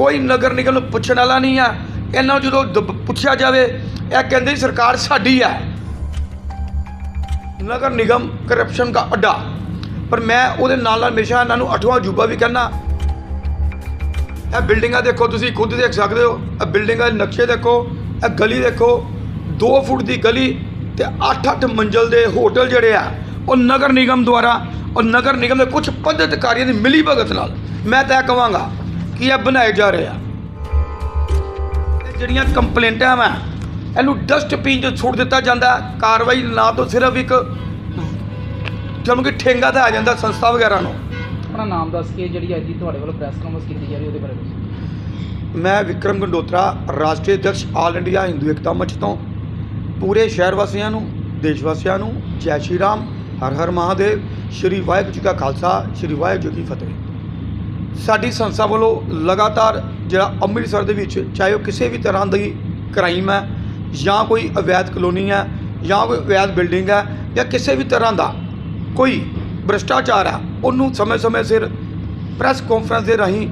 ਕੋਈ ਨਗਰ ਨਿਗਮ ਨੂੰ ਪੁੱਛਣ ਵਾਲਾ ਨਹੀਂ ਆ। ਇਹਨਾਂ ਨੂੰ ਜਦੋਂ ਦਬ- ਪੁੱਛਿਆ ਜਾਵੇ, ਇਹ ਕਹਿੰਦੇ ਜੀ ਸਰਕਾਰ ਸਾਡੀ ਹੈ ਨਗਰ ਨਿਗਮ ਕਰਪਸ਼ਨ ਦਾ ਅੱਡਾ। ਪਰ ਮੈਂ ਉਹਦੇ ਨਾਲ ਨਾਲ ਹਮੇਸ਼ਾ ਇਹਨਾਂ ਨੂੰ ਅਠਵਾਂ ਅਜੂਬਾ ਵੀ ਕਹਿੰਦਾ। ਇਹ ਬਿਲਡਿੰਗਾਂ ਦੇਖੋ, ਤੁਸੀਂ ਖੁਦ ਦੇਖ ਸਕਦੇ ਹੋ। ਇਹ ਬਿਲਡਿੰਗਾਂ ਦੇ ਨਕਸ਼ੇ ਦੇਖੋ, ਇਹ ਗਲੀ ਦੇਖੋ। 2 ਫੁੱਟ ਦੀ ਗਲੀ ਤੇ 8-8 ਮੰਜ਼ਲ ਦੇ ਹੋਟਲ ਜਿਹੜੇ ਆ, ਉਹ ਨਗਰ ਨਿਗਮ ਦੁਆਰਾ ਔਰ ਨਗਰ ਨਿਗਮ ਦੇ ਕੁਝ ਪਦ ਅਧਿਕਾਰੀਆਂ ਦੀ ਮਿਲੀ ਭਗਤ ਨਾਲ। ਮੈਂ ਤਾਂ ਇਹ ਕਹਾਂਗਾ ਕਿ ਇਹ ਬਣਾਏ ਜਾ ਰਹੇ ਆ? ਜਿਹੜੀਆਂ ਕੰਪਲੇਂਟਾਂ ਵਾ ਇਹਨੂੰ ਡਸਟਬਿਨ 'ਚ ਸੁੱਟ ਦਿੱਤਾ ਜਾਂਦਾ। ਕਾਰਵਾਈ ਨਾ ਤੋਂ ਸਿਰਫ ਇੱਕ ਜਦੋਂ ਕਿ ਠੇਂਗਾ ਤਾਂ ਆ ਜਾਂਦਾ ਸੰਸਥਾ ਵਗੈਰਾ ਨੂੰ। ਆਪਣਾ ਨਾਮ ਦੱਸ ਕੇ ਜਿਹੜੀ ਅੱਜ ਦੀ ਤੁਹਾਡੇ ਵੱਲੋਂ ਪ੍ਰੈਸ ਕਾਨਫਰੰਸ ਕੀਤੀ ਜਾ ਰਹੀ ਉਹਦੇ ਬਾਰੇ ਦੱਸੋ। ਮੈਂ ਵਿਕਰਮ ਗੰਡੋਤਰਾ ਰਾਸ਼ਟਰੀ ਅਧਿਕਸ਼ ਆਲ ਇੰਡੀਆ ਹਿੰਦੂ ਏਕਤਾ ਮੰਚ ਤੋਂ। ਪੂਰੇ ਸ਼ਹਿਰ ਵਾਸੀਆਂ ਨੂੰ ਦੇਸ਼ ਵਾਸੀਆਂ ਨੂੰ ਜੈ ਸ਼੍ਰੀ ਰਾਮ ਹਰ ਹਰ ਮਹਾਦੇਵ ਸ਼੍ਰੀ ਵਾਹਿਗੁਰੂ ਜੀ ਕਾ ਖਾਲਸਾ ਸ਼੍ਰੀ ਵਾਹਿਗੁਰੂ ਜੀ ਕੀ ਫਤਿਹ। ਸਾਡੀ ਸੰਸਥਾ ਵੱਲੋਂ ਲਗਾਤਾਰ ਜਿਹੜਾ ਅੰਮ੍ਰਿਤਸਰ ਦੇ ਵਿੱਚ ਚਾਹੇ ਉਹ ਕਿਸੇ ਵੀ ਤਰ੍ਹਾਂ ਦੀ ਕ੍ਰਾਈਮ ਹੈ ਜਾਂ ਕੋਈ ਅਵੈਧ ਕਲੋਨੀ ਹੈ ਜਾਂ ਕੋਈ ਅਵੈਧ ਬਿਲਡਿੰਗ ਹੈ ਜਾਂ ਕਿਸੇ ਵੀ ਤਰ੍ਹਾਂ ਦਾ ਕੋਈ ਭ੍ਰਿਸ਼ਟਾਚਾਰ ਹੈ, ਉਹਨੂੰ ਸਮੇਂ-ਸਮੇਂ ਸਿਰ ਪ੍ਰੈਸ ਕਾਨਫਰੰਸ ਦੇ ਰਾਹੀਂ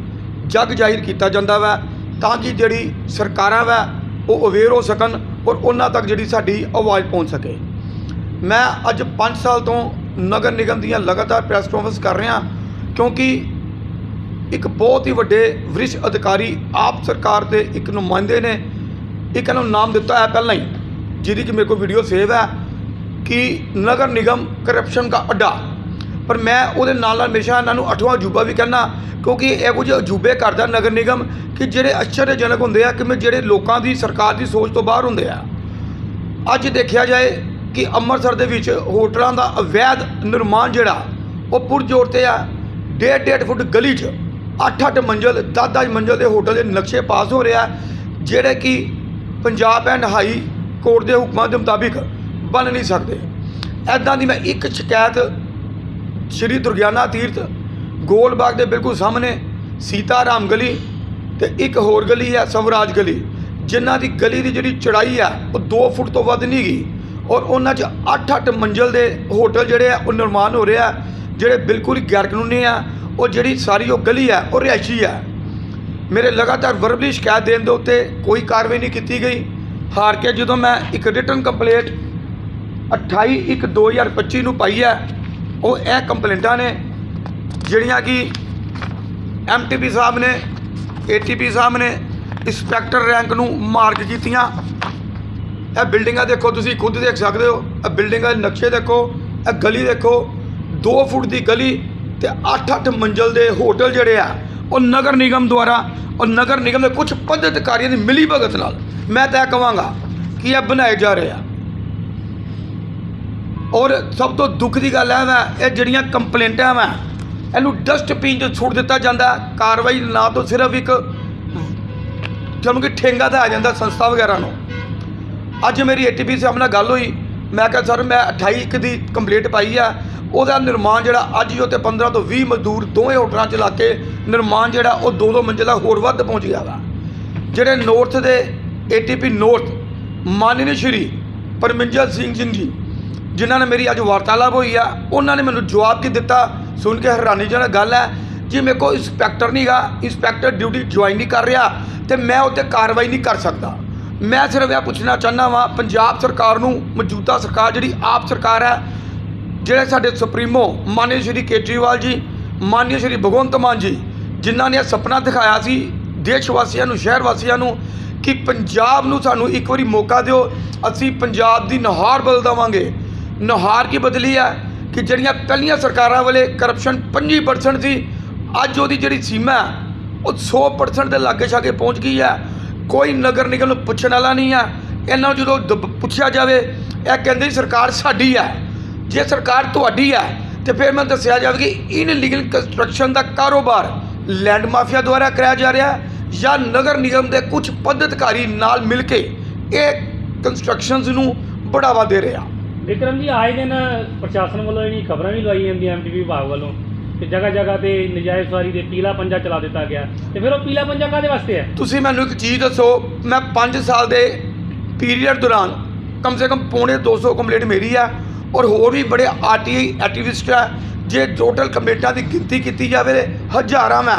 ਜਗ ਜ਼ਾਹਿਰ ਕੀਤਾ ਜਾਂਦਾ ਵਾ ਤਾਂ ਕਿ ਜਿਹੜੀ ਸਰਕਾਰਾਂ ਵਾ ਉਹ ਅਵੇਅਰ ਹੋ ਸਕਣ ਔਰ ਉਹਨਾਂ ਤੱਕ ਜਿਹੜੀ ਸਾਡੀ ਆਵਾਜ਼ ਪਹੁੰਚ ਸਕੇ। ਮੈਂ ਅੱਜ 5 ਸਾਲ ਤੋਂ ਨਗਰ ਨਿਗਮ ਦੀਆਂ ਲਗਾਤਾਰ ਪ੍ਰੈਸ ਕਾਨਫਰੰਸ ਕਰ ਰਿਹਾ ਕਿਉਂਕਿ ਇੱਕ ਬਹੁਤ ਹੀ ਵੱਡੇ ਵਰਿਸ਼ ਅਧਿਕਾਰੀ ਆਪ ਸਰਕਾਰ ਦੇ ਇੱਕ ਨੁਮਾਇੰਦੇ ਨੇ। ਇੱਕ ਨੂੰ ਨਾਮ ਦਿੱਤਾ ਹੈ ਪਹਿਲਾਂ ਹੀ, ਜਿਹਦੀ ਕਿ ਮੇਰੇ ਕੋਲ ਵੀਡੀਓ ਸੇਵ ਹੈ ਕਿ ਨਗਰ ਨਿਗਮ ਕਰਪਸ਼ਨ ਦਾ ਅੱਡਾ। ਪਰ ਮੈਂ ਉਹਦੇ ਨਾਲ ਨਾਲ ਹਮੇਸ਼ਾ ਇਹਨਾਂ ਨੂੰ ਅਠਵਾਂ ਅਜੂਬਾ ਵੀ ਕਹਿੰਦਾ, ਕਿਉਂਕਿ ਇਹ ਕੁਝ ਅਜੂਬੇ ਕਰਦਾ ਨਗਰ ਨਿਗਮ ਕਿ ਜਿਹੜੇ ਅਚਰਜਨਕ ਹੁੰਦੇ ਆ ਕਿ ਜਿਹੜੇ ਲੋਕਾਂ ਦੀ ਸਰਕਾਰ ਦੀ ਸੋਚ ਤੋਂ ਬਾਹਰ ਹੁੰਦੇ ਆ। ਅੱਜ ਦੇਖਿਆ ਜਾਏ ਕਿ ਅੰਮ੍ਰਿਤਸਰ ਦੇ ਵਿੱਚ ਹੋਟਲਾਂ ਦਾ ਅਵੈਧ ਨਿਰਮਾਣ ਜਿਹੜਾ, ਉਹ ਪੁਰਜੋਰ ਤੇ ਆ। ਡੇਢ ਡੇਢ ਫੁੱਟ ਗਲੀ 'ਚ 8-8 ਮੰਜ਼ਲ 10-10 ਮੰਜ਼ਲ ਦੇ ਹੋਟਲ ਦੇ ਨਕਸ਼ੇ ਪਾਸ ਹੋ ਰਿਹਾ ਜਿਹੜੇ ਕਿ ਪੰਜਾਬ ਐਂਡ ਹਾਈ ਕੋਰਟ ਦੇ ਹੁਕਮਾਂ ਦੇ ਮੁਤਾਬਿਕ ਬਣ ਨਹੀਂ ਸਕਦੇ। ਐਦਾਂ ਦੀ ਮੈਂ ਇੱਕ ਸ਼ਿਕਾਇਤ ਸ਼੍ਰੀ ਦੁਰਗਿਆਨਾ ਤੀਰਥ ਗੋਲਬਾਗ ਦੇ ਬਿਲਕੁਲ ਸਾਹਮਣੇ ਸੀਤਾ ਰਾਮ ਗਲੀ ਤੇ ਇੱਕ ਹੋਰ ਗਲੀ ਹੈ, ਸਵਰਾਜ ਗਲੀ, ਜਿਨ੍ਹਾਂ ਦੀ ਗਲੀ ਦੀ ਜਿਹੜੀ ਚੜਾਈ ਆ ਉਹ 2 ਫੁੱਟ ਤੋਂ ਵੱਧ ਨਹੀਂ ਗਈ ਔਰ ਉਹਨਾਂ 'ਚ 8-8 ਮੰਜ਼ਲ ਦੇ ਹੋਟਲ ਜਿਹੜੇ ਆ, ਉਹ ਨਿਰਮਾਣ ਹੋ ਰਿਹਾ ਜਿਹੜੇ ਬਿਲਕੁਲ ਹੀ ਗੈਰ ਕਾਨੂੰਨੀ ਆ। ਉਹ ਜਿਹੜੀ ਸਾਰੀ ਉਹ ਗਲੀ ਹੈ, ਉਹ ਰਿਹਾਇਸ਼ੀ ਹੈ। ਮੇਰੇ ਲਗਾਤਾਰ ਵਰਬਲੀ ਸ਼ਿਕਾਇਤ ਦੇਣ ਦੇ ਉੱਤੇ ਕੋਈ ਕਾਰਵਾਈ ਨਹੀਂ ਕੀਤੀ ਗਈ। ਹਾਰ ਕੇ ਜਦੋਂ ਮੈਂ ਇੱਕ ਰਿਟਰਨ ਕੰਪਲੇਂਟ 28 ਇੱਕ 2025 ਨੂੰ ਪਾਈ ਹੈ, ਉਹ ਇਹ ਕੰਪਲੇਂਟਾਂ ਨੇ, ਜਿਹੜੀਆਂ ਕਿ ਐਮਟੀਪੀ ਸਾਹਿਬ ਨੇ ਏਟੀਪੀ ਸਾਹਿਬ ਨੇ ਇੰਸਪੈਕਟਰ ਰੈਂਕ ਨੂੰ ਮਾਰਕ ਕੀਤੀਆਂ। ਇਹ ਬਿਲਡਿੰਗਾਂ ਦੇਖੋ, ਤੁਸੀਂ ਖੁਦ ਦੇਖ ਸਕਦੇ ਹੋ। ਇਹ ਬਿਲਡਿੰਗਾਂ ਦੇ ਨਕਸ਼ੇ ਦੇਖੋ, ਇਹ ਗਲੀ ਦੇਖੋ। 2 ਫੁੱਟ ਦੀ ਗਲੀ ਤੇ 8-8 ਮੰਜ਼ਲ ਦੇ ਹੋਟਲ ਜਿਹੜੇ ਆ, ਉਹ ਨਗਰ ਨਿਗਮ ਦੁਆਰਾ ਔਰ ਨਗਰ ਨਿਗਮ ਦੇ ਕੁਝ ਪਦ ਅਧਿਕਾਰੀਆਂ ਦੀ ਮਿਲੀ ਭਗਤ ਨਾਲ। ਮੈਂ ਤਾਂ ਕਹਾਂਗਾ ਕਿ ਇਹ ਬਣਾਏ ਜਾ ਰਹੇ ਆ। ਔਰ ਸਭ ਤੋਂ ਦੁੱਖ ਦੀ ਗੱਲ ਹੈ ਵਾ ਇਹ ਜਿਹੜੀਆਂ ਕੰਪਲੇਂਟਾਂ ਵਾ, ਇਹਨੂੰ ਡਸਟਬਿਨ 'ਚ ਛੁੱਟ ਦਿੱਤਾ ਜਾਂਦਾ, ਕਾਰਵਾਈ ਨਾ ਤੋਂ ਸਿਰਫ ਇੱਕ ਜਦੋਂ ਕਿ ਠੇਂਗਾ ਤਾਂ ਆ ਜਾਂਦਾ ਸੰਸਥਾ ਵਗੈਰਾ ਨੂੰ। ਅੱਜ ਮੇਰੀ ਏਟੀਪੀ ਸਾਹਿਬ ਨਾਲ ਗੱਲ ਹੋਈ ਮੈਂ ਕਿਹਾ, ਸਰ, ਮੈਂ 28 ਇੱਕ ਦੀ ਕੰਪਲੀਟ ਪਾਈ ਆ। ਉਹਦਾ ਨਿਰਮਾਣ ਜਿਹੜਾ ਅੱਜ ਹੀ ਉੱਤੇ 15 ਤੋਂ 20 ਮਜ਼ਦੂਰ ਦੋਵੇਂ ਹੋਟਲਾਂ 'ਚ ਲਾ ਕੇ ਨਿਰਮਾਣ ਜਿਹੜਾ ਉਹ ਦੋ ਦੋ ਮੰਜ਼ਿਲਾ ਹੋਰ ਵੱਧ ਪਹੁੰਚ ਗਿਆ ਵਾ। ਜਿਹੜੇ ਨਾਰਥ ਦੇ ਏਟੀਪੀ ਨਾਰਥ ਮਾਨनीय ਸ਼੍ਰੀ ਪਰਮਿੰਦਰ ਸਿੰਘ ਸਿੰਘ ਜੀ, ਜਿਨ੍ਹਾਂ ਨੇ ਮੇਰੀ ਅੱਜ ਵਾਰਤਾਲਾਪ ਹੋਈ ਆ, ਉਹਨਾਂ ਨੇ ਮੈਨੂੰ ਜਵਾਬ ਕੀ ਦਿੱਤਾ? ਸੁਣ ਕੇ ਹੈਰਾਨੀਜਨਕ ਗੱਲ ਹੈ। ਜੀ ਮੇਰੇ ਕੋਲ ਇੰਸਪੈਕਟਰ ਨਹੀਂਗਾ ਇੰਸਪੈਕਟਰ ਡਿਊਟੀ ਜੁਆਇਨ ਨਹੀਂ ਕਰ ਰਿਹਾ, ਤੇ ਮੈਂ ਉੱਤੇ ਕਾਰਵਾਈ ਨਹੀਂ ਕਰ ਸਕਦਾ। ਮੈਂ ਸਿਰਫ ਇਹ ਪੁੱਛਣਾ ਚਾਹੁੰਦਾ ਵਾਂ, ਪੰਜਾਬ ਸਰਕਾਰ ਨੂੰ ਮੌਜੂਦਾ ਸਰਕਾਰ ਜਿਹੜੀ ਆਪ ਸਰਕਾਰ ਹੈ, ਜਿਹੜੇ ਸਾਡੇ ਸੁਪਰੀਮੋ ਮਾਨਯ ਸ਼੍ਰੀ ਕੇਜਰੀਵਾਲ ਜੀ ਮਾਨਯ ਸ਼੍ਰੀ ਭਗਵੰਤ ਮਾਨ ਜੀ, ਜਿਨ੍ਹਾਂ ਨੇ ਇਹ ਸੁਪਨਾ ਦਿਖਾਇਆ ਸੀ ਦੇਸ਼ ਵਾਸੀਆਂ ਨੂੰ ਸ਼ਹਿਰ ਵਾਸੀਆਂ ਨੂੰ ਕਿ ਪੰਜਾਬ ਨੂੰ ਸਾਨੂੰ ਇੱਕ ਵਾਰੀ ਮੌਕਾ ਦਿਓ, ਅਸੀਂ ਪੰਜਾਬ ਦੀ ਨੁਹਾਰ ਬਦਲ ਦੇਵਾਂਗੇ। ਨੁਹਾਰ ਕੀ ਬਦਲੀ ਹੈ? ਕਿ ਜਿਹੜੀਆਂ ਪਹਿਲੀਆਂ ਸਰਕਾਰਾਂ ਵੇਲੇ ਕਰਪਸ਼ਨ 25% ਸੀ, ਅੱਜ ਉਹਦੀ ਜਿਹੜੀ ਸੀਮਾ ਉਹ 100% ਦੇ ਲਾਗੇ ਛਾਗੇ ਪਹੁੰਚ ਗਈ ਹੈ। ਕੋਈ ਨਗਰ ਨਿਗਮ ਨੂੰ ਪੁੱਛਣ ਵਾਲਾ ਨਹੀਂ ਹੈ ਇਹਨਾਂ ਨੂੰ ਜਦੋਂ ਦਬ- ਪੁੱਛਿਆ ਜਾਵੇ, ਇਹ ਕਹਿੰਦੇ ਸਰਕਾਰ ਸਾਡੀ ਹੈ ਜੇ ਸਰਕਾਰ ਤੁਹਾਡੀ ਹੈ ਤੇ ਫਿਰ ਮੈਨੂੰ ਦੱਸਿਆ ਜਾਵੇ ਕਿ ਇਨਲੀਗਲ ਕੰਸਟਰਕਸ਼ਨ ਦਾ ਕਾਰੋਬਾਰ ਲੈਂਡ ਮਾਫੀਆ ਦੁਆਰਾ ਕਰਾਇਆ ਜਾ ਰਿਹਾ ਹੈ ਜਾਂ ਨਗਰ ਨਿਗਮ ਦੇ ਕੁਝ ਪਦ ਅਧਿਕਾਰੀ ਨਾਲ ਮਿਲ ਕੇ ਇਹ ਕੰਸਟਰਕਸ਼ਨਸ ਨੂੰ ਬੜਾਵਾ ਦੇ ਰਿਹਾ। ਵਿਕਰਮ ਜੀ, ਆਏ ਦਿਨ ਪ੍ਰਸ਼ਾਸਨ ਵੱਲੋਂ ਜਿਹੜੀ ਖਬਰਾਂ ਵੀ ਲਵਾਈ ਜਾਂਦੀਆਂ ਐਮਟੀਵੀ ਵਿਭਾਗ ਵੱਲੋਂ। ਕਿ ਜਗ੍ਹਾ ਜਗ੍ਹਾ ਤੇ ਨਜਾਇਜ਼ ਸਵਾਰੀ ਦੇ ਪੀਲਾ ਪੰਜਾ ਚਲਾ ਦਿੱਤਾ ਗਿਆ। ਤੇ ਫਿਰ ਉਹ ਪੀਲਾ ਪੰਜਾ ਕਾਦੇ ਵਾਸਤੇ ਹੈ? ਤੁਸੀਂ ਮੈਨੂੰ ਇੱਕ ਚੀਜ਼ ਦੱਸੋ, ਮੈਂ 5 ਸਾਲ ਦੇ ਪੀਰੀਅਡ ਦੌਰਾਨ ਕਮ ਸੇ ਕਮ ਪੌਣੇ 200 ਕੰਪਲੀਟ ਮੇਰੀ ਆ ਔਰ ਹੋਰ ਵੀ ਬੜੇ ਆਰਟੀਆਈ ਐਕਟਿਵਿਸਟ ਆ, ਜੇ ਟੋਟਲ ਕੰਪਲੀਟਾਂ ਦੀ ਗਿਣਤੀ ਕੀਤੀ ਜਾਵੇ ਹਜ਼ਾਰਾਂ ਮੈਂ।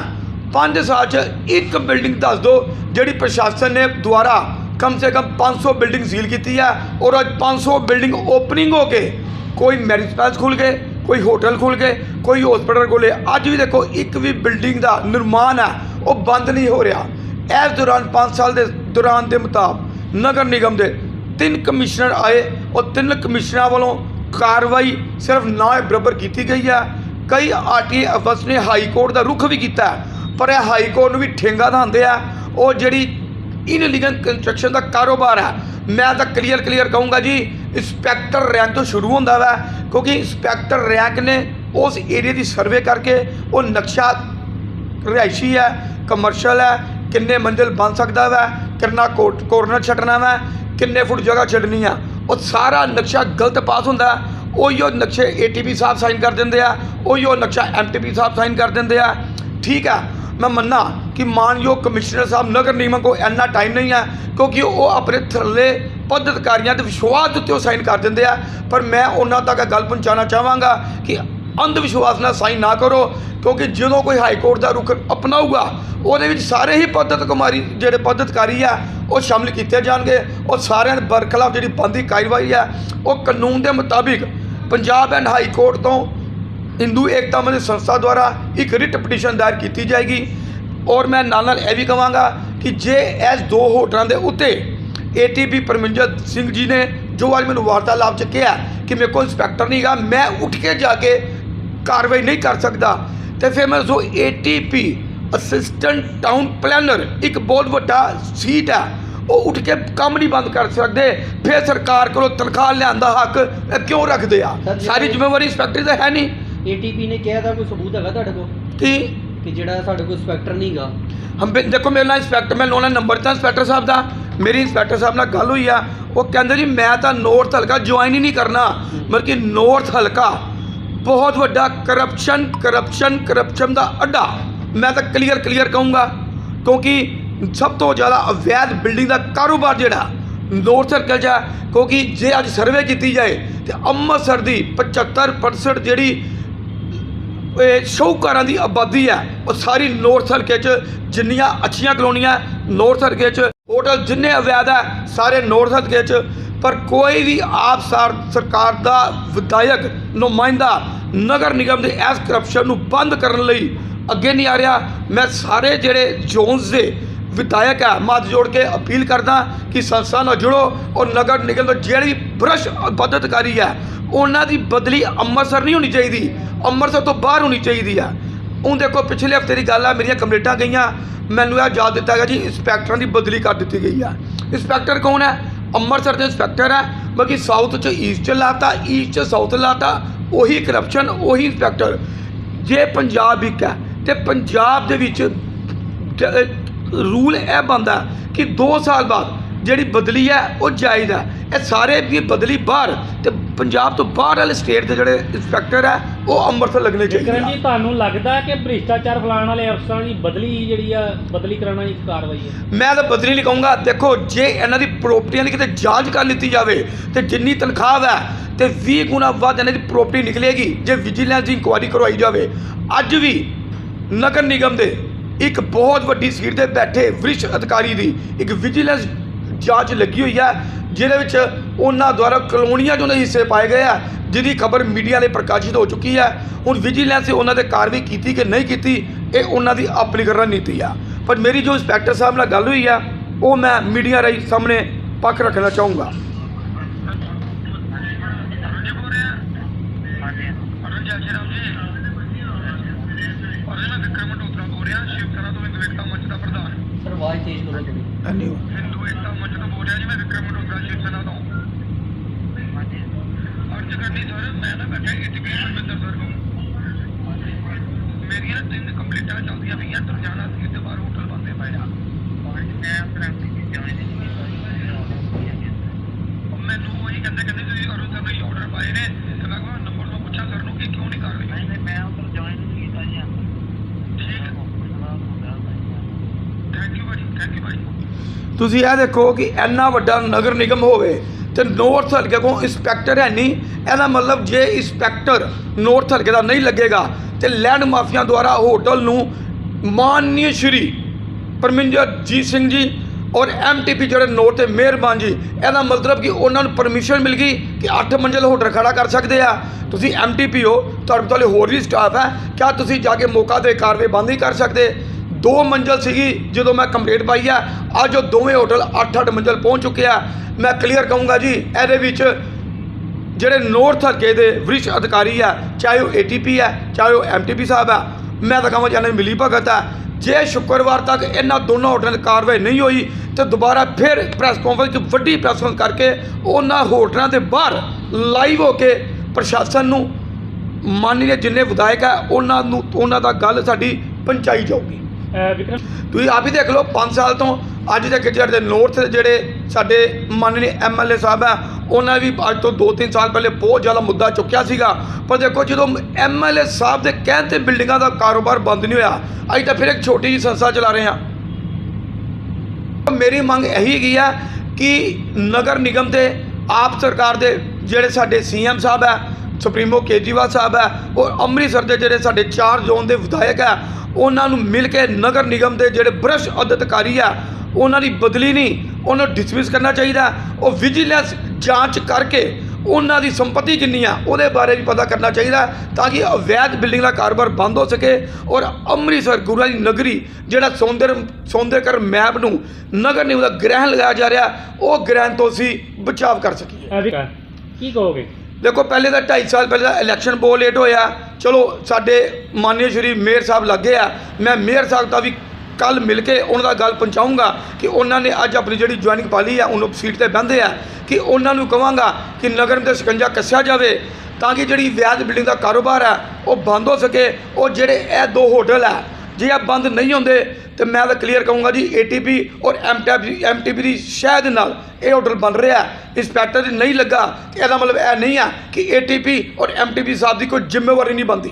5 ਸਾਲ 'ਚ ਇੱਕ ਬਿਲਡਿੰਗ ਦੱਸ ਦਿਓ, ਜਿਹੜੀ ਪ੍ਰਸ਼ਾਸਨ ਨੇ ਦੁਆਰਾ ਕਮ ਸੇ ਕਮ 500 ਬਿਲਡਿੰਗ ਸੀਲ ਕੀਤੀ ਹੈ ਔਰ ਅੱਜ 500 ਬਿਲਡਿੰਗ ਓਪਨਿੰਗ ਹੋ ਕੇ ਕੋਈ ਮੈਰਿਜ ਪੈਲਸ ਖੁੱਲ ਗਏ ਕੋਈ ਹੋਟਲ ਖੁੱਲ ਗਏ, ਕੋਈ ਹਸਪੀਟਲ ਖੁੱਲੇ ਅੱਜ ਵੀ ਦੇਖੋ, ਇੱਕ ਵੀ ਬਿਲਡਿੰਗ ਦਾ ਨਿਰਮਾਣ ਹੈ, ਉਹ ਬੰਦ ਨਹੀਂ ਹੋ ਰਿਹਾ। ਇਸ ਦੌਰਾਨ 5 ਸਾਲ ਦੇ ਦੌਰਾਨ ਦੇ ਮੁਤਾਬਕ ਨਗਰ ਨਿਗਮ ਦੇ ਤਿੰਨ ਕਮਿਸ਼ਨਰ ਆਏ। ਉਹ ਤਿੰਨ ਕਮਿਸ਼ਨਰਾਂ ਵੱਲੋਂ ਕਾਰਵਾਈ ਸਿਰਫ ਨਾ ਬਰਾਬਰ ਕੀਤੀ ਗਈ ਹੈ। ਕਈ ਆਰਟੀ ਅਫਸਰ ਨੇ ਹਾਈ ਕੋਰਟ ਦਾ ਰੁਖ ਵੀ ਕੀਤਾ ਪਰ ਇਹ ਹਾਈ ਕੋਰਟ ਨੂੰ ਵੀ ਠੇਂਗਾ ਦਾਂਦੇ ਆ। ਉਹ ਜਿਹੜੀ ਇਨਲੀਗਲ ਕੰਸਟਰਕਸ਼ਨ ਦਾ ਕਾਰੋਬਾਰ ਹੈ। ਮੈਂ ਤਾਂ ਕਲੀਅਰ ਕਲੀਅਰ ਕਹੂੰਗਾ ਜੀ, ਇੰਸਪੈਕਟਰ ਰੈਂਕ ਤੋਂ ਸ਼ੁਰੂ ਹੁੰਦਾ ਵਾ, ਕਿਉਂਕਿ ਇੰਸਪੈਕਟਰ ਰੈਂਕ ਨੇ ਉਸ ਏਰੀਆ ਦੀ ਸਰਵੇ ਕਰਕੇ ਉਹ ਨਕਸ਼ਾ ਰਿਹਾਇਸ਼ੀ ਹੈ ਕਮਰਸ਼ਲ ਹੈ, ਕਿੰਨੇ ਮੰਜ਼ਿਲ ਬਣ ਸਕਦਾ ਵਾ, ਕਿੰਨਾ ਕੋਰਨਰ ਛੱਡਣਾ ਵਾ, ਕਿੰਨੇ ਫੁੱਟ ਜਗ੍ਹਾ ਛੱਡਣੀ ਆ। ਉਹ ਸਾਰਾ ਨਕਸ਼ਾ ਗਲਤ ਪਾਸ ਹੁੰਦਾ, ਉਹੀ ਉਹ ਨਕਸ਼ੇ ਏਟੀਪੀ ਸਾਹਿਬ ਸਾਈਨ ਕਰ ਦਿੰਦੇ ਆ, ਉਹੀ ਉਹ ਨਕਸ਼ਾ ਐਮਟੀਪੀ ਸਾਹਿਬ ਸਾਈਨ ਕਰ ਦਿੰਦੇ ਆ। ਠੀਕ ਆ ਮੈਂ ਮੰਨਾ ਕਿ ਮਾਨਯੋਗ ਕਮਿਸ਼ਨਰ ਸਾਹਿਬ, ਨਗਰ ਨਿਗਮ ਕੋ ਇੰਨਾ ਟਾਈਮ ਨਹੀਂ ਹੈ, ਕਿਉਂਕਿ ਉਹ ਆਪਣੇ ਥੱਲੇ ਪਦ ਅਧਿਕਾਰੀਆਂ ਦੇ ਵਿਸ਼ਵਾਸ ਉੱਤੇ ਉਹ ਸਾਈਨ ਕਰ ਦਿੰਦੇ ਆ। ਪਰ ਮੈਂ ਉਹਨਾਂ ਤੱਕ ਗੱਲ ਪਹੁੰਚਾਉਣਾ ਚਾਹਾਂਗਾ ਕਿ ਅੰਧ ਵਿਸ਼ਵਾਸ ਨਾਲ ਸਾਈਨ ਨਾ ਕਰੋ, ਕਿਉਂਕਿ ਜਦੋਂ ਕੋਈ ਹਾਈ ਕੋਰਟ ਦਾ ਰੁਖ ਅਪਣਾਊਗਾ, ਉਹਦੇ ਵਿੱਚ ਸਾਰੇ ਹੀ ਪੱਧਤ ਕੁਮਾਰੀ ਜਿਹੜੇ ਪੱਧਤਕਾਰੀ ਅਧਿਕਾਰੀ ਆ, ਉਹ ਸ਼ਾਮਿਲ ਕੀਤੇ ਜਾਣਗੇ। ਔਰ ਸਾਰਿਆਂ ਦੇ ਬਰਖਲਾਫ ਜਿਹੜੀ ਬੰਦੀ ਕਾਰਵਾਈ ਆ, ਉਹ ਕਾਨੂੰਨ ਦੇ ਮੁਤਾਬਿਕ ਪੰਜਾਬ ਐਂਡ ਹਾਈ ਕੋਰਟ ਤੋਂ ਹਿੰਦੂ ਏਕਤਾ ਮੰਚ ਸੰਸਥਾ ਦੁਆਰਾ ਇੱਕ ਰਿਟ ਪਟੀਸ਼ਨ ਦਾਇਰ ਕੀਤੀ ਜਾਏਗੀ। ਔਰ ਮੈਂ ਨਾਲ ਨਾਲ ਇਹ ਵੀ ਕਹਾਂਗਾ ਕਿ ਜੇ ਇਸ ਦੋ ਹੋਟਲਾਂ ਦੇ ਉੱਤੇ ਏਟੀਪੀ ਪਰਮਿੰਦਰ ਸਿੰਘ ਜੀ ਨੇ ਜੋ ਅੱਜ ਮੈਨੂੰ ਵਾਰਤਾਲਾਪ ਚ ਕਿਹਾ ਕਿ ਮੇਰੇ ਕੋਲ ਇੰਸਪੈਕਟਰ ਨਹੀਂਗਾ ਮੈਂ ਉੱਠ ਕੇ ਜਾ ਕੇ ਕਾਰਵਾਈ ਨਹੀਂ ਕਰ ਸਕਦਾ। ਤੇ ਫਿਰ ਮੈਂ ਜੋ ਏਟੀਪੀ ਅਸਿਸਟੈਂਟ ਟਾਊਨ ਪਲੈਨਰ ਇੱਕ ਬਹੁਤ ਵੱਡਾ ਸੀਟ ਹੈ ਉਹ ਉੱਠ ਕੇ ਕੰਮ ਨਹੀਂ ਬੰਦ ਕਰ ਸਕਦੇ। ਫਿਰ ਸਰਕਾਰ ਕੋਲੋਂ ਤਨਖਾਹ ਲਿਆਉਣ ਦਾ ਹੱਕ ਇਹ ਕਿਉਂ ਰੱਖਦੇ ਆ? ਸਰ, ਜ਼ਿੰਮੇਵਾਰੀ ਇੰਸਪੈਕਟਰ ਦੀ ਹੈ ਨਹੀਂ। ਏਟੀਪੀ ਨੇ ਕਿਹਾ ਦਾ ਕੋਈ ਸਬੂਤ ਹੈਗਾ ਤੁਹਾਡੇ ਕੋਲ? ਕਿ ਕਿ ਜਿਹੜਾ ਸਾਡੇ ਕੋਲ ਇੰਸਪੈਕਟਰ ਨਹੀਂਗਾ ਹਮ ਵੀ- ਦੇਖੋ ਮੇਰੇ ਨਾਲ ਇੰਸਪੈਕਟਰ ਮੈਂ ਉਹਨਾਂ ਨੰਬਰ ਦਿੱਤਾ ਇੰਸਪੈਕਟਰ ਸਾਹਿਬ ਦਾ ਮੇਰੀ ਇੰਸਪੈਕਟਰ ਸਾਹਿਬ ਨਾਲ ਗੱਲ ਹੋਈ ਆ। ਉਹ ਕਹਿੰਦੇ ਜੀ ਮੈਂ ਤਾਂ ਨੋਰਥ ਹਲਕਾ ਜੁਆਇਨ ਹੀ ਨਹੀਂ ਕਰਨਾ। ਮਤਲਬ ਕਿ ਨੋਰਥ ਹਲਕਾ ਬਹੁਤ ਵੱਡਾ ਕਰਪਸ਼ਨ ਕਰਪਸ਼ਨ ਕਰਪਸ਼ਨ ਦਾ ਅੱਡਾ। ਮੈਂ ਤਾਂ ਕਲੀਅਰ ਕਲੀਅਰ ਕਹੂੰਗਾ ਕਿਉਂਕਿ ਸਭ ਤੋਂ ਜ਼ਿਆਦਾ ਅਵੈਧ ਬਿਲਡਿੰਗ ਦਾ ਕਾਰੋਬਾਰ ਜਿਹੜਾ ਨੋਰਥ ਸਰਕਲ 'ਚ ਹੈ। ਕਿਉਂਕਿ ਜੇ ਅੱਜ ਸਰਵੇ ਕੀਤੀ ਜਾਏ ਤੇ ਅੰਮ੍ਰਿਤਸਰ ਦੀ 75% ਜਿਹੜੀ ਇਹ ਸ਼ੌਹਕਾਰਾਂ ਦੀ ਆਬਾਦੀ ਹੈ। ਉਹ ਸਾਰੀ ਨੌਰਥ ਹਲਕੇ 'ਚ ਜਿੰਨੀਆਂ ਅੱਛੀਆਂ ਕਲੋਨੀਆਂ ਨੌਰਥ ਹਲਕੇ 'ਚ ਹੋਟਲ ਜਿੰਨੇ ਅਵੈਧ ਹੈ, ਸਾਰੇ ਨੌਰਥ ਹਲਕੇ 'ਚ। ਪਰ ਕੋਈ ਵੀ ਆਪ ਸਰ ਸਰਕਾਰ ਦਾ ਵਿਧਾਇਕ, ਨੁਮਾਇੰਦਾ ਨਗਰ ਨਿਗਮ ਦੇ ਇਸ ਕਰਪਸ਼ਨ ਨੂੰ ਬੰਦ ਕਰਨ ਲਈ ਅੱਗੇ ਨਹੀਂ ਆ ਰਿਹਾ। ਮੈਂ ਸਾਰੇ ਜਿਹੜੇ ਜ਼ੋਨਸ ਦੇ ਵਿਧਾਇਕ ਹੈ। ਮੱਥ ਜੋੜ ਕੇ ਅਪੀਲ ਕਰਦਾ ਕਿ ਸੰਸਥਾ ਨਾਲ ਜੁੜੋ ਔਰ ਨਗਰ ਨਿਗਮ ਤੋਂ ਜਿਹੜੀ ਬ੍ਰਸ਼ ਪੱਧਤਕਾਰੀ ਹੈ, ਉਹਨਾਂ ਦੀ ਬਦਲੀ ਅੰਮ੍ਰਿਤਸਰ ਨਹੀਂ ਹੋਣੀ ਚਾਹੀਦੀ। ਅੰਮ੍ਰਿਤਸਰ ਤੋਂ ਬਾਹਰ ਹੋਣੀ ਚਾਹੀਦੀ ਆ ਹੁਣ ਦੇਖੋ, ਪਿਛਲੇ ਹਫ਼ਤੇ ਦੀ ਗੱਲ ਆ, ਮੇਰੀਆਂ ਕੰਪਲੇਂਟਾਂ ਗਈਆਂ। ਮੈਨੂੰ ਇਹ ਯਾਦ ਦਿੱਤਾ ਗਿਆ ਜੀ ਇੰਸਪੈਕਟਰਾਂ ਦੀ ਬਦਲੀ ਕਰ ਦਿੱਤੀ ਗਈ ਆ। ਇੰਸਪੈਕਟਰ ਕੌਣ ਹੈ? ਅੰਮ੍ਰਿਤਸਰ ਦੇ ਇੰਸਪੈਕਟਰ ਹੈ ਬਾਕੀ ਸਾਊਥ ਚ ਈਸਟ ਚ ਲਾਤਾ ਈਸਟ ਚ ਸਾਊਥ ਲਾਤਾ, ਉਹੀ ਕਰਪਸ਼ਨ ਉਹੀ ਇੰਸਪੈਕਟਰ ਜੇ ਪੰਜਾਬ ਇੱਕ ਹੈ, ਤੇ ਪੰਜਾਬ ਦੇ ਵਿੱਚ ਰੂਲ ਇਹ ਬੰਦਾ ਕਿ 2 ਸਾਲ ਬਾਅਦ ਜਿਹੜੀ ਬਦਲੀ ਹੈ ਉਹ ਜਾਇਜ਼ ਹੈ। ਇਹ ਸਾਰੇ ਵੀ ਬਦਲੀ ਬਾਹਰ ਤੇ ਪੰਜਾਬ ਤੋਂ ਬਾਹਰ ਵਾਲੇ ਸਟੇਟ ਦੇ ਜਿਹੜੇ ਇੰਸਪੈਕਟਰ ਹੈ ਉਹ ਅੰਮ੍ਰਿਤਸਰ ਲੱਗਣੇ ਚਾਹੀਦੇ ਆ। ਜੀ ਤੁਹਾਨੂੰ ਲੱਗਦਾ ਕਿ ਭ੍ਰਿਸ਼ਟਾਚਾਰ ਫੈਲਾਉਣ ਵਾਲੇ ਅਫਸਰਾਂ ਦੀ ਬਦਲੀ ਜਿਹੜੀ ਆ ਬਦਲੀ ਕਰਾਉਣਾ ਇੱਕ ਕਾਰਵਾਈ ਹੈ? ਮੈਂ ਤਾਂ ਬਦਲੀ ਨਹੀਂ ਕਹੂੰਗਾ। ਦੇਖੋ ਜੇ ਇਹਨਾਂ ਦੀ ਪ੍ਰਾਪਰਟੀਆਂ ਦੀ ਕਿਤੇ ਜਾਂਚ ਕਰ ਲਿੱਤੀ ਜਾਵੇ ਤੇ ਜਿੰਨੀ ਤਨਖਾਹ ਹੈ ਤੇ 20 ਗੁਣਾ ਵੱਧ ਇਹਨਾਂ ਦੀ ਪ੍ਰਾਪਰਟੀ ਨਿਕਲੇਗੀ ਜੇ ਵਿਜੀਲੈਂਸ ਦੀ ਇਨਕੁਆਇਰੀ ਕਰਵਾਈ ਜਾਵੇ। ਅੱਜ ਵੀ ਨਗਰ ਨਿਗਮ ਦੇ ਇੱਕ ਬਹੁਤ ਵੱਡੀ ਸੀਟ ਤੇ ਬੈਠੇ ਵਰਿਸ਼ ਅਧਿਕਾਰੀ ਦੀ ਇੱਕ ਵਿਜੀਲੈਂਸ ਜਾਂਚ ਲੱਗੀ ਹੋਈ ਹੈ, ਜਿਹਦੇ ਵਿੱਚ ਉਹਨਾਂ ਦੁਆਰਾ ਕਲੋਨੀਆਂ ਜੋ ਦੇ ਹਿੱਸੇ ਪਾਏ ਗਏ ਆ, ਜਿਹਦੀ ਖਬਰ ਮੀਡੀਆ ਲਈ ਪ੍ਰਕਾਸ਼ਿਤ ਹੋ ਚੁੱਕੀ ਹੈ। ਹੁਣ ਵਿਜੀਲੈਂਸ ਨੇ ਉਹਨਾਂ ਤੇ ਕਾਰਵਾਈ ਕੀਤੀ ਕਿ ਨਹੀਂ ਕੀਤੀ, ਇਹ ਉਹਨਾਂ ਦੀ ਆਪਣੀ ਰਣਨੀਤੀ ਆ। ਪਰ ਮੇਰੀ ਜੋ ਇੰਸਪੈਕਟਰ ਸਾਹਿਬ ਨਾਲ ਗੱਲ ਹੋਈ ਆ, ਉਹ ਮੈਂ ਮੀਡੀਆ ਰਾਹੀਂ ਸਾਹਮਣੇ ਪੱਖ ਰੱਖਣਾ ਚਾਹੂੰਗਾ। ਸਰ ਆਵਾਜ਼ ਤੇਜ਼ ਕਰੋ ਥੋੜੀ ਧੰਨਵਾਦ ਹਿੰਦੂ ਏਕਤਾ ਮੰਚ ਤੋਂ ਬੋਲ ਰਿਹਾ ਜੀ ਮੈਂ ਵਿਕਰਮ ਮਟੋਤਰਾ ਸ਼ਿਵ ਸੈਨਾ ਤੋਂ ਅਰਜ ਕਰਨੀ ਸਰ ਮੈਂ ਨਾ ਬੈਠਾ ਇਟਕੀ ਰਵਿੰਦਰ ਸਰ ਨੂੰ ਮੇਰੀਆਂ ਤਿੰਨ ਕੰਪਲੀਟਾਂ ਚੱਲਦੀਆਂ ਪਈਆਂ ਤੁਰਜਾਨਾ ਸੀ ਤੇ ਬਾਹਰ ਹੋਟਲ ਬੰਦੇ ਪਏ ਆ ਮੈਂ ਪ੍ਰੈਕਟਿਸ ਜੁਆਇਨ ਮੈਨੂੰ ਉਹੀ ਕਹਿੰਦੇ ਕਹਿੰਦੇ ਤੁਸੀਂ ਅਰੁਣ ਸਰ ਨੇ ਆਰਡਰ ਪਾਏ ਨੇ ਤੇ ਮੈਂ ਕਿਹਾ ਨੰਬਰ ਤੋਂ ਪੁੱਛਾਂ ਸਰ ਨੂੰ ਕਿ ਕਿਉਂ ਨਹੀਂ ਕਰ ਰਹੀ ਨਹੀਂ ਨਹੀਂ ਮੈਂ ਉੱਧਰ ਜੁਆਇਨ ਨਹੀਂ ਕੀਤਾ ਜੀ ਠੀਕ ਥੈਂਕ ਯੂ ਭਾਜੀ ਥੈਂਕ ਯੂ ਭਾਜੀ ਤੁਸੀਂ ਇਹ ਦੇਖੋ ਕਿ ਇੰਨਾ ਵੱਡਾ ਨਗਰ ਨਿਗਮ ਹੋਵੇ ਤੇ ਨੌਰਥ ਹਲਕੇ ਕੋਲ ਇੰਸਪੈਕਟਰ ਹੈ ਨਹੀਂ, ਇਹਦਾ ਮਤਲਬ ਜੇ ਇੰਸਪੈਕਟਰ ਨੌਰਥ ਹਲਕੇ ਦਾ ਨਹੀਂ ਲੱਗੇਗਾ, ਤੇ ਲੈਂਡ ਮਾਫੀਆ ਦੁਆਰਾ ਹੋਟਲ ਨੂੰ ਮਾਨनीय ਸ਼੍ਰੀ ਪਰਮਿੰਦਰਜੀਤ ਸਿੰਘ ਜੀ ਔਰ ਐਮਟੀਪੀ ਜਿਹੜੇ ਨੋਟ ਤੇ ਮਿਹਰਬਾਨ ਜੀ, ਇਹਦਾ ਮਤਲਬ ਕਿ ਉਹਨਾਂ ਨੂੰ ਪਰਮਿਸ਼ਨ ਮਿਲ ਗਈ ਕਿ 8 ਮੰਜ਼ਲ ਹੋਟਲ ਖੜਾ ਕਰ ਸਕਦੇ ਆ। ਤੁਸੀਂ ਐਮਟੀਪੀ ਹੋ, ਤੁਹਾਡੇ ਕੋਲ ਹੋਰ ਵੀ ਸਟਾਫ ਹੈ। ਕਿਆ ਤੁਸੀਂ ਜਾ ਕੇ ਮੌਕਾ ਤੇ ਕਾਰਵਾਈ ਬੰਦ ਨਹੀਂ ਕਰ ਸਕਦੇ? ਦੋ ਮੰਜ਼ਲ ਸੀਗੀ, ਜਦੋਂ ਮੈਂ ਕੰਪਲੀਟ ਪਾਈ ਆ, ਅੱਜ ਉਹ ਦੋਵੇਂ ਹੋਟਲ 8-8 ਮੰਜ਼ਲ ਪਹੁੰਚ ਚੁੱਕੇ ਆ। ਮੈਂ ਕਲੀਅਰ ਕਹੂੰਗਾ ਜੀ, ਇਹਦੇ ਵਿੱਚ ਜਿਹੜੇ ਨੌਰਥ ਹਲਕੇ ਦੇ ਵਰਿਸ਼ ਅਧਿਕਾਰੀ ਆ, ਚਾਹੇ ਉਹ ਏਟੀਪੀ ਹੈ ਚਾਹੇ ਉਹ ਐਮਟੀਪੀ ਸਾਹਿਬ ਆ, ਮੈਂ ਤਾਂ ਕਹਾਂ ਜਾਨੇ ਮਿਲੀ ਭਗਤ ਆ। ਜੇ ਸ਼ੁੱਕਰਵਾਰ ਤੱਕ ਇਹਨਾਂ ਦੋਨਾਂ ਹੋਟਲਾਂ 'ਤੇ ਕਾਰਵਾਈ ਨਹੀਂ ਹੋਈ, ਤੇ ਦੁਬਾਰਾ ਫਿਰ ਪ੍ਰੈਸ ਕਾਨਫਰੰਸ 'ਚ ਵੱਡੀ ਪ੍ਰੈਸ ਕਾਨਫਰੰਸ ਕਰਕੇ ਉਹਨਾਂ ਹੋਟਲਾਂ ਦੇ ਬਾਹਰ ਲਾਈਵ ਹੋ ਕੇ ਪ੍ਰਸ਼ਾਸਨ ਨੂੰ ਮਾਨनीय ਜਿੰਨੇ ਵਿਧਾਇਕ ਆ, ਉਹਨਾਂ ਨੂੰ, ਉਹਨਾਂ ਦਾ ਗੱਲ ਸਾਡੀ ਪਹੁੰਚਾਈ ਜਾਊਗੀ। ਵਿਕਰਮ ਤੁਸੀਂ ਆਪ ਹੀ ਦੇਖ ਲਓ 5 ਸਾਲ ਤੋਂ ਅੱਜ ਤੱਕ ਜਿਹੜੇ ਦੇ ਨੋਰਥ ਜਿਹੜੇ ਸਾਡੇ ਮਾਨनीय ਐਮਐਲਏ ਸਾਹਿਬ ਆ, ਉਹਨਾਂ ਵੀ ਅੱਜ ਤੋਂ 2-3 ਸਾਲ ਪਹਿਲੇ ਬਹੁਤ ਜ਼ਿਆਦਾ ਮੁੱਦਾ ਚੁੱਕਿਆ ਸੀਗਾ। ਪਰ ਦੇਖੋ, ਜਦੋਂ ਐਮਐਲਏ ਸਾਹਿਬ ਦੇ ਕਹਿਣ ਤੇ ਬਿਲਡਿੰਗਾਂ ਦਾ ਕਾਰੋਬਾਰ ਬੰਦ ਨਹੀਂ ਹੋਇਆ ਅੱਜ ਤਾਂ ਫਿਰ ਇੱਕ ਛੋਟੀ ਜਿਹੀ ਸੰਸਥਾ ਚਲਾ ਰਹੇ ਹਾਂ। ਮੇਰੀ ਮੰਗ ਇਹੀ ਹੈਗੀ ਆ ਕਿ ਨਗਰ ਨਿਗਮ ਤੇ ਆਪ ਸਰਕਾਰ ਦੇ ਜਿਹੜੇ ਸਾਡੇ ਸੀਐਮ ਸਾਹਿਬ ਹੈ ਸੁਪਰੀਮੋ ਕੇਜਰੀਵਾਲ ਸਾਹਿਬ ਹੈ ਔਰ ਅੰਮ੍ਰਿਤਸਰ ਦੇ ਜਿਹੜੇ ਸਾਡੇ ਚਾਰ ਜ਼ੋਨ ਦੇ ਵਿਧਾਇਕ ਹੈ ਉਹਨਾਂ ਨੂੰ ਮਿਲ ਕੇ ਨਗਰ ਨਿਗਮ ਦੇ ਜਿਹੜੇ ਬ੍ਰਸ਼ ਅਧਿਕਾਰੀ ਆ ਉਹਨਾਂ ਦੀ ਬਦਲੀ ਨਹੀਂ ਉਹਨਾਂ ਨੂੰ ਡਿਸਮਿਸ ਕਰਨਾ ਚਾਹੀਦਾ। ਉਹ ਵਿਜੀਲੈਂਸ ਜਾਂਚ ਕਰਕੇ ਉਹਨਾਂ ਦੀ ਸੰਪਤੀ ਜਿੰਨੀ ਆ ਉਹਦੇ ਬਾਰੇ ਵੀ ਪਤਾ ਕਰਨਾ ਚਾਹੀਦਾ ਤਾਂ ਕਿ ਅਵੈਧ ਬਿਲਡਿੰਗ ਦਾ ਕਾਰੋਬਾਰ ਬੰਦ ਹੋ ਸਕੇ ਔਰ ਅੰਮ੍ਰਿਤਸਰ ਗੁਰੂਆਂ ਦੀ ਨਗਰੀ ਜਿਹੜਾ ਸੌਂਦਰ ਸੌਂਦਰਕਰ ਮੈਪ ਨੂੰ ਨਗਰ ਨਿਗਮ ਦਾ ਗ੍ਰਹਿਣ ਲਗਾਇਆ ਜਾ ਰਿਹਾ ਉਹ ਗ੍ਰਹਿਣ ਤੋਂ ਅਸੀਂ ਬਚਾਵ ਕਰ ਸਕੀਏ। ਕੀ ਕਹੋਗੇ? ਦੇਖੋ, ਪਹਿਲੇ ਤਾਂ 2.5 ਸਾਲ ਪਹਿਲਾਂ ਇਲੈਕਸ਼ਨ ਬਹੁਤ ਲੇਟ ਹੋਇਆ। ਚਲੋ, ਸਾਡੇ ਮਾਨਯ ਸ਼੍ਰੀ ਮੇਅਰ ਸਾਹਿਬ ਲੱਗੇ ਆ। ਮੈਂ ਮੇਅਰ ਸਾਹਿਬ ਦਾ ਵੀ ਕੱਲ ਮਿਲ ਕੇ ਉਹਨਾਂ ਦਾ ਗੱਲ ਪਹੁੰਚਾਊਂਗਾ ਕਿ ਉਹਨਾਂ ਨੇ ਅੱਜ ਆਪਣੀ ਜਿਹੜੀ ਜੁਆਇਨਿੰਗ ਪਾਲੀ ਲਈ ਆ, ਉਹਨੂੰ ਸੀਟ ਤੇ ਬਹਿੰਦੇ ਆ। ਕਿ ਉਹਨਾਂ ਨੂੰ ਕਵਾਂਗਾ ਕਿ ਨਗਰ ਨਿਗਮ ਤੇ ਸ਼ਿਕੰਜਾ ਕੱਸਿਆ ਜਾਵੇ ਤਾਂ ਕਿ ਜਿਹੜੀ ਵਿਆਜ ਬਿਲਡਿੰਗ ਦਾ ਕਾਰੋਬਾਰ ਆ, ਉਹ ਬੰਦ ਹੋ ਸਕੇ। ਉਹ ਜਿਹੜੇ ਇਹ ਦੋ ਹੋਟਲ ਆ, ਜੇ ਇਹ ਬੰਦ ਨਹੀਂ ਹੁੰਦੇ ਤੇ ਮੈਂ ਤਾਂ ਕਲੀਅਰ ਕਹੂੰਗਾ ਜੀ ਏਟੀਪੀ ਔਰ ਐਮਟੀਪੀ ਐਮਟੀਪੀ ਦੀ ਸ਼ਾਇਦ ਨਾਲ ਇਹ ਹੋਟਲ ਬਣ ਰਿਹਾ ਇੰਸਪੈਕਟਰ ਦੀ ਨਹੀਂ ਲੱਗਾ। ਇਹਦਾ ਮਤਲਬ ਇਹ ਨਹੀਂ ਆ ਕਿ ਏਟੀਪੀ ਔਰ ਐਮਟੀਪੀ ਸਾਹਿਬ ਦੀ ਕੋਈ ਜ਼ਿੰਮੇਵਾਰੀ ਨਹੀਂ ਬਣਦੀ।